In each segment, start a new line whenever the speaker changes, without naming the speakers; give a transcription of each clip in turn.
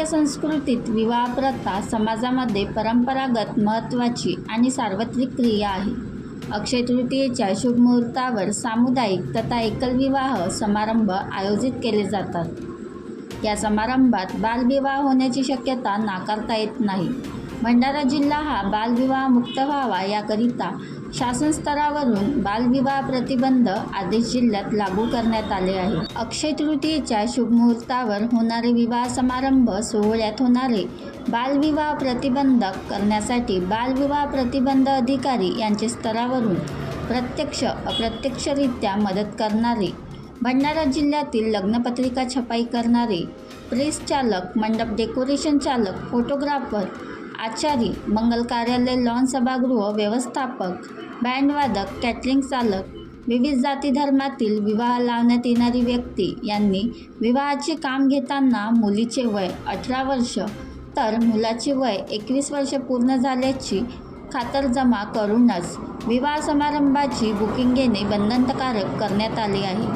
भारतीय संस्कृतीत विवाह प्रथा समाजामध्ये परंपरागत महत्त्वाची आणि सार्वत्रिक क्रिया आहे. अक्षय तृतीयेच्या शुभमुहूर्तावर सामुदायिक तथा एकल विवाह समारंभ आयोजित केले जातात. या समारंभात बालविवाह होण्याची शक्यता नाकारता येत नाही. भंडारा जिल्हा हा बालविवाह मुक्त व्हावा याकरिता शासन स्तरावरून बालविवाह प्रतिबंध आदेश जिल्ह्यात लागू करण्यात आले आहे. अक्षय तृतीयेच्या शुभमुहूर्तावर होणारे विवाह समारंभ सोहळ्यात होणारे बालविवाह प्रतिबंधक करण्यासाठी बालविवाह प्रतिबंध अधिकारी यांचे स्तरावरून प्रत्यक्ष अप्रत्यक्षरित्या मदत करणारे भंडारा जिल्ह्यातील लग्नपत्रिका छपाई करणारे प्रेस चालक मंडप डेकोरेशन चालक फोटोग्राफर आचारी मंगल कार्यालय लॉन सभागृह व्यवस्थापक बँडवादक कॅटरिंग चालक विविध जाती धर्मातील विवाह लावण्यात येणारी व्यक्ती यांनी विवाहाचे काम घेताना मुलीचे वय अठरा वर्ष तर मुलाचे वय एकवीस वर्ष पूर्ण झाल्याची खातरजमा करूनच विवाह समारंभाची बुकिंग घेणे बंधनकारक करण्यात आले आहे.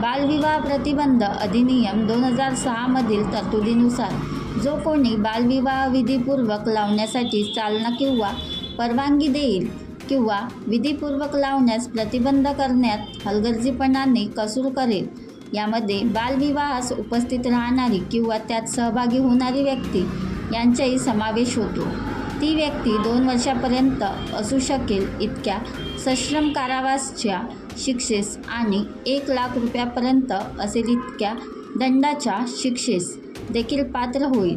बालविवाह प्रतिबंध अधिनियम दोन हजार सहामधील तरतुदीनुसार जो कोणी बालविवाह विधीपूर्वक लावण्यासाठी चालना किंवा परवानगी देईल किंवा विधीपूर्वक लावण्यास प्रतिबंध करण्यात हलगर्जीपणाने कसूर करेल. यामध्ये बालविवाहास उपस्थित राहणारी किंवा त्यात सहभागी होणारी व्यक्ती यांचाही समावेश होतो. ती व्यक्ती दोन वर्षापर्यंत असू शकेल इतक्या सश्रम कारावासच्या शिक्षेस आणि एक लाख रुपयापर्यंत असेल इतक्या दंडाच्या शिक्षेस. देखील पात्र होईल.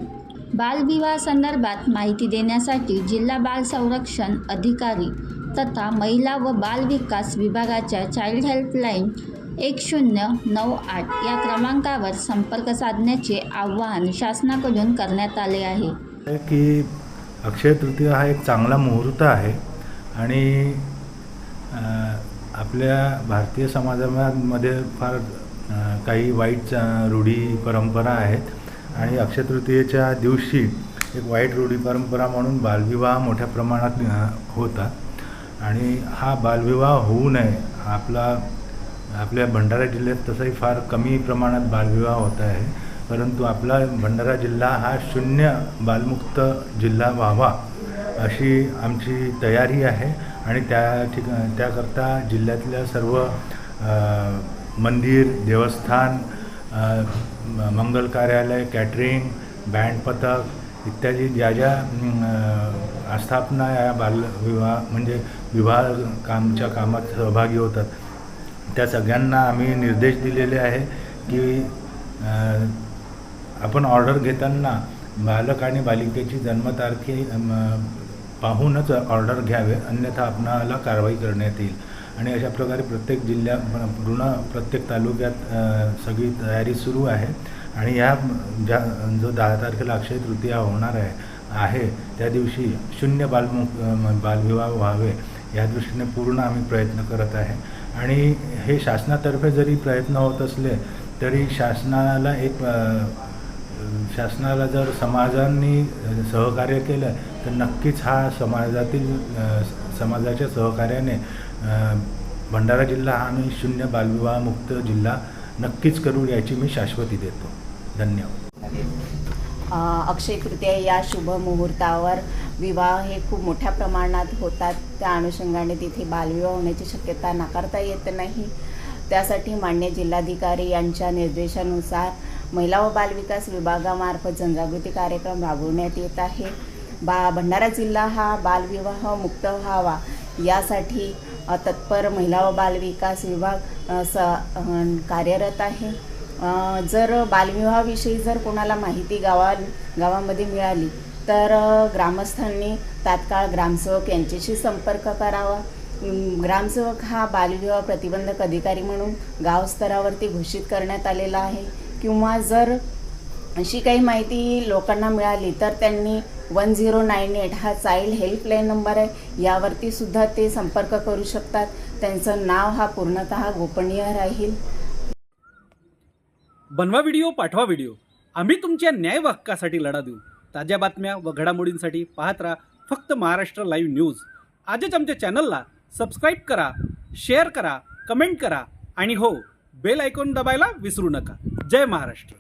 बालविवाह संदर्भात माहिती देण्यासाठी जिल्हा बाल संरक्षण अधिकारी तथा महिला व बाल विकास विभागाच्या चाइल्ड हेल्पलाईन एक शून्य नऊ आठ या क्रमांकावर संपर्क साधण्याचे आवाहन शासनाकडून करण्यात आले आहे.
की अक्षय तृतीय हा एक चांगला मुहूर्त आहे आणि आपल्या भारतीय समाजामध्ये फार काही वाईट रूढी परंपरा आहेत. आणि अक्षतृतीयेच्या दिवशी एक वाईट रूढी परंपरा म्हणून बालविवाह मोठ्या प्रमाणात होता. आणि हा बालविवाह होऊ नये आपला आपल्या भंडारा जिल्ह्यात तसंही फार कमी प्रमाणात बालविवाह होत आहे. परंतु आपला भंडारा जिल्हा हा शून्य बालमुक्त जिल्हा व्हावा अशी आमची तयारी आहे. आणि त्या ठिका त्याकरता जिल्ह्यातल्या सर्व मंदिर देवस्थान मंगल कार्यालय कॅटरिंग बँड पथक इत्यादी ज्या ज्या आस्थापना या बालविवाह म्हणजे विवाह कामच्या कामात सहभागी होतात. त्या सगळ्यांना आम्ही निर्देश दिलेले आहे की आपण ऑर्डर घेताना बालक आणि बालिकेची जन्मतारखे पाहूनच ऑर्डर घ्यावे. अन्यथा आपणाला कारवाई करण्यात येईल. आणि अशा प्रकारे प्रत्येक जिल्ह्यात पूर्ण प्रत्येक तालुक्यात सगळी तयारी सुरू आहे. आणि ह्या ज्या जो दहा तारखेला अक्षय तृतीया होणार आहे आहे त्या दिवशी शून्य बालमुख बालविवाह व्हावे या दृष्टीने पूर्ण आम्ही प्रयत्न करत आहे. आणि हे शासनातर्फे जरी प्रयत्न होत असले तरी शासनाला एक शासनाला जर समाजांनी सहकार्य केलं तर नक्कीच हा समाजातील समाजाच्या सहकार्याने भंडारा जिल्हा हा आम्ही शून्य बालविवाहमुक्त जिल्हा नक्कीच करू याची मी शाश्वती देतो. धन्यवाद.
अक्षय तृतीया या शुभ मुहूर्तावर विवाह हे खूप मोठ्या प्रमाणात होतात. त्या अनुषंगाने तिथे बालविवाह होण्याची शक्यता नाकारता येत नाही. त्यासाठी मान्य जिल्हाधिकारी यांच्या निर्देशानुसार महिला व बालविकास विभागामार्फत जनजागृती कार्यक्रम राबवण्यात येत आहे. बा भंडारा जिल्हा हा बालविवाह मुक्त व्हावा यासाठी तत्पर महिला व बालविकास विभाग स कार्यरत आहे. जर बालविवाहाविषयी जर कोणाला माहिती गावा गावामध्ये मिळाली तर ग्रामस्थांनी तात्काळ ग्रामसेवक यांच्याशी संपर्क करावा. ग्रामसेवक हा बालविवाह प्रतिबंधक अधिकारी म्हणून गावस्तरावरती घोषित करण्यात आलेला आहे. किंवा जर अशी काही माहिती लोकांना मिळाली तर त्यांनी वन झिरो नाईन एट हा चाइल्ड हेल्पलाईन नंबर आहे. यावरती सुद्धा ते संपर्क करू शकतात. त्यांचं नाव हा पूर्णतः गोपनीय राहील.
बनवा व्हिडिओ पाठवा व्हिडिओ आम्ही तुमच्या न्याय हक्कासाठी लढा देऊ. ताज्या बातम्या व घडामोडींसाठी पाहत राहा फक्त महाराष्ट्र लाईव्ह न्यूज आजच आमच्या चॅनलला सबस्क्राईब करा शेअर करा कमेंट करा आणि हो बेल आयकॉन दबायला विसरू नका. जय महाराष्ट्र.